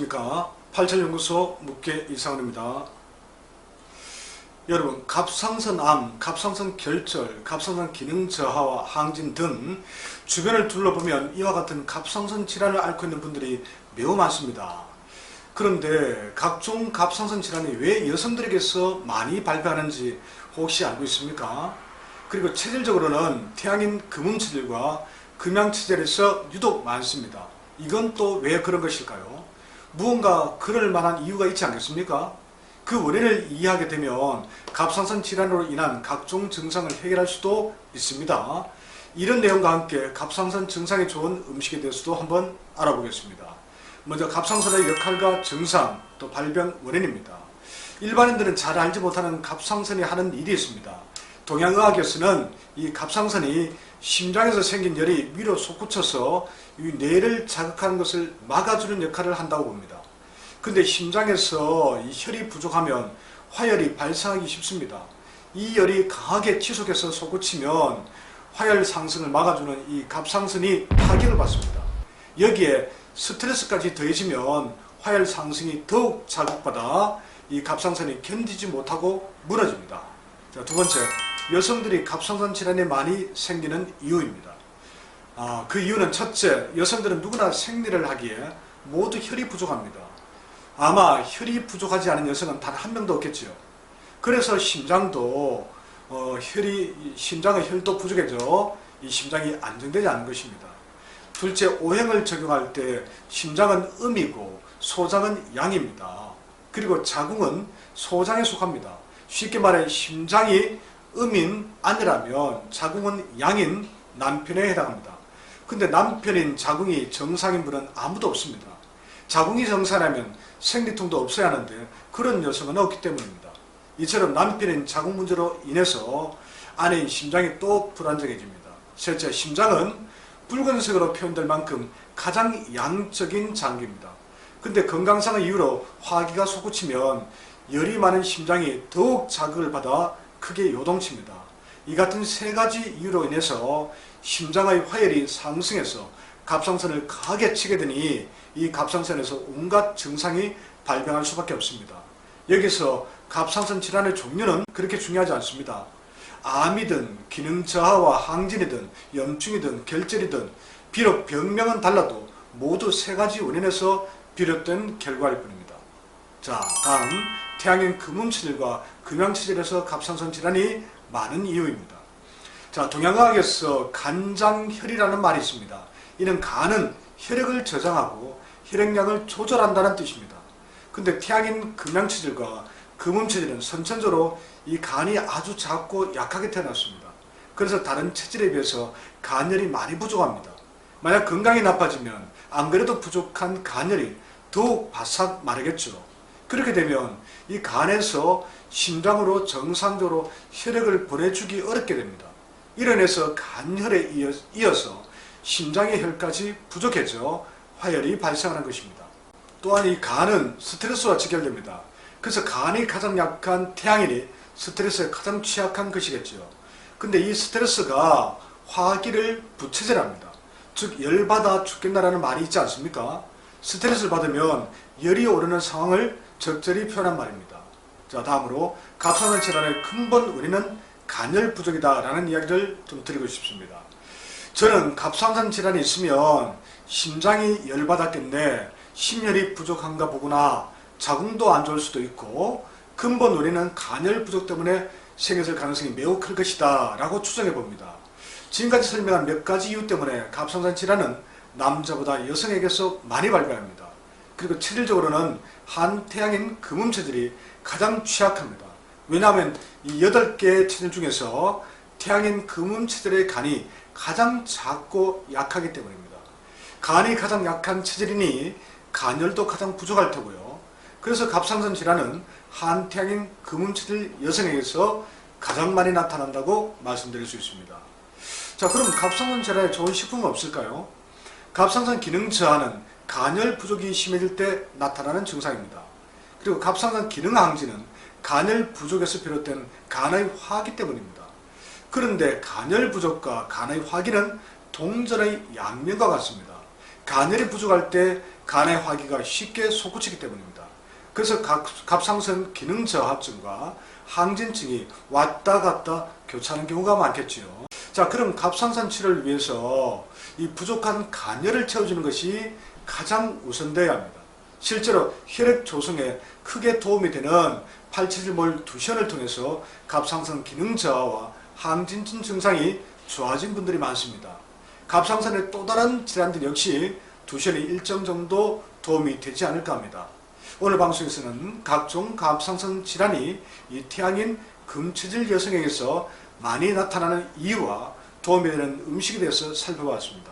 안녕하십니까 87연구소 묵계 이상원입니다 여러분 갑상선암, 갑상선 결절, 갑상선 기능 저하와 항진 등 주변을 둘러보면 이와 같은 갑상선 질환을 앓고 있는 분들이 매우 많습니다 그런데 각종 갑상선 질환이 왜 여성들에게서 많이 발병하는지 혹시 알고 있습니까? 그리고 체질적으로는 태양인 금음체질과 금양체질에서 유독 많습니다. 이건 또 왜 그런 것일까요? 무언가 그럴 만한 이유가 있지 않겠습니까? 그 원인을 이해하게 되면 갑상선 질환으로 인한 각종 증상을 해결할 수도 있습니다. 이런 내용과 함께 갑상선 증상에 좋은 음식에 대해서도 한번 알아보겠습니다. 먼저 갑상선의 역할과 증상, 또 발병 원인입니다. 일반인들은 잘 알지 못하는 갑상선이 하는 일이 있습니다. 동양의학에서는 이 갑상선이 심장에서 생긴 열이 위로 솟구쳐서 이 뇌를 자극하는 것을 막아주는 역할을 한다고 봅니다. 근데 심장에서 이 혈이 부족하면 화열이 발생하기 쉽습니다. 이 열이 강하게 지속해서 솟구치면 화열 상승을 막아주는 이 갑상선이 타격을 받습니다. 여기에 스트레스까지 더해지면 화열 상승이 더욱 자극받아 이 갑상선이 견디지 못하고 무너집니다. 자, 두 번째, 여성들이 갑상선 질환이 많이 생기는 이유입니다. 아, 그 이유는 첫째, 여성들은 누구나 생리를 하기에 모두 혈이 부족합니다. 아마 혈이 부족하지 않은 여성은 단 한 명도 없겠지요. 그래서 심장도 어, 혈이 심장의 혈도 부족해져 이 심장이 안정되지 않은 것입니다. 둘째, 오행을 적용할 때 심장은 음이고 소장은 양입니다. 그리고 자궁은 소장에 속합니다. 쉽게 말해 심장이 음인 아니라면 자궁은 양인 남편에 해당합니다. 근데 남편인 자궁이 정상인 분은 아무도 없습니다. 자궁이 정상이라면 생리통도 없어야 하는데 그런 여성은 없기 때문입니다. 이처럼 남편인 자궁 문제로 인해서 아내인 심장이 또 불안정해집니다. 셋째, 심장은 붉은색으로 표현될 만큼 가장 양적인 장기입니다. 근데 건강상의 이유로 화기가 솟구치면 열이 많은 심장이 더욱 자극을 받아 크게 요동칩니다. 이 같은 세 가지 이유로 인해서 심장의 화열이 상승해서 갑상선을 강하게 치게 되니 이 갑상선에서 온갖 증상이 발병할 수밖에 없습니다. 여기서 갑상선 질환의 종류는 그렇게 중요하지 않습니다. 암이든 기능 저하와 항진이든 염증이든 결절이든 비록 병명은 달라도 모두 세 가지 원인에서 비롯된 결과일 뿐입니다. 자, 다음 태양인 금음체질과 금양체질에서 갑상선 질환이 많은 이유입니다. 자, 동양의학에서 간장혈이라는 말이 있습니다. 이는 간은 혈액을 저장하고 혈액량을 조절한다는 뜻입니다. 근데 태양인 금양체질과 금음체질은 선천적으로 이 간이 아주 작고 약하게 태어났습니다. 그래서 다른 체질에 비해서 간열이 많이 부족합니다. 만약 건강이 나빠지면 안 그래도 부족한 간열이 더욱 바싹 마르겠죠. 그렇게 되면 이 간에서 심장으로 정상적으로 혈액을 보내주기 어렵게 됩니다. 이런해서 간혈에 이어서 심장의 혈까지 부족해져 화열이 발생하는 것입니다. 또한 이 간은 스트레스와 직결됩니다. 그래서 간이 가장 약한 태양인이 스트레스에 가장 취약한 것이겠죠. 근데 이 스트레스가 화기를 부채질합니다. 즉 열받아 죽겠다라는 말이 있지 않습니까? 스트레스를 받으면 열이 오르는 상황을 적절히 표현한 말입니다. 자 다음으로 갑상선 질환의 근본 원인은 간열 부족이다 라는 이야기를 좀 드리고 싶습니다. 저는 갑상선 질환이 있으면 심장이 열받았겠네 심혈이 부족한가 보구나 자궁도 안 좋을 수도 있고 근본 원인은 간열 부족 때문에 생겼을 가능성이 매우 클 것이다 라고 추정해 봅니다. 지금까지 설명한 몇 가지 이유 때문에 갑상선 질환은 남자보다 여성에게서 많이 발병합니다. 그리고 체질적으로는 한태양인 금음체질이 가장 취약합니다. 왜냐하면 이 8개의 체질 중에서 태양인 금음체질의 간이 가장 작고 약하기 때문입니다. 간이 가장 약한 체질이니 간열도 가장 부족할 테고요. 그래서 갑상선 질환은 한태양인 금음체질 여성에게서 가장 많이 나타난다고 말씀드릴 수 있습니다. 자 그럼 갑상선 질환에 좋은 식품은 없을까요? 갑상선 기능 저하는 간열 부족이 심해질 때 나타나는 증상입니다. 그리고 갑상선 기능 항진은 간열 부족에서 비롯된 간의 화기 때문입니다. 그런데 간열 부족과 간의 화기는 동전의 양면과 같습니다. 간열이 부족할 때 간의 화기가 쉽게 솟구치기 때문입니다. 그래서 갑, 갑상선 기능 저하증과 항진증이 왔다 갔다 교차하는 경우가 많겠지요. 자, 그럼 갑상선 치료를 위해서 이 부족한 간열을 채워주는 것이 가장 우선되어야 합니다. 실제로 혈액 조성에 크게 도움이 되는 871몰 두션을 통해서 갑상선 기능 저하와 항진증 증상이 좋아진 분들이 많습니다. 갑상선의 또 다른 질환들 역시 두션이 일정 정도 도움이 되지 않을까 합니다. 오늘 방송에서는 각종 갑상선 질환이 이 태양인 금체질 여성에게서 많이 나타나는 이유와 도움이 되는 음식에 대해서 살펴봤습니다.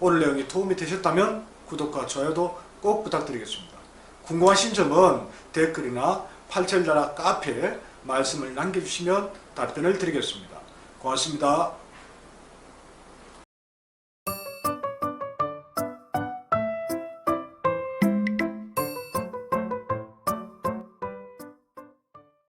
오늘 내용이 도움이 되셨다면 구독과 좋아요도 꼭 부탁드리겠습니다. 궁금하신 점은 댓글이나 87나라 카페에 말씀을 남겨주시면 답변을 드리겠습니다. 고맙습니다.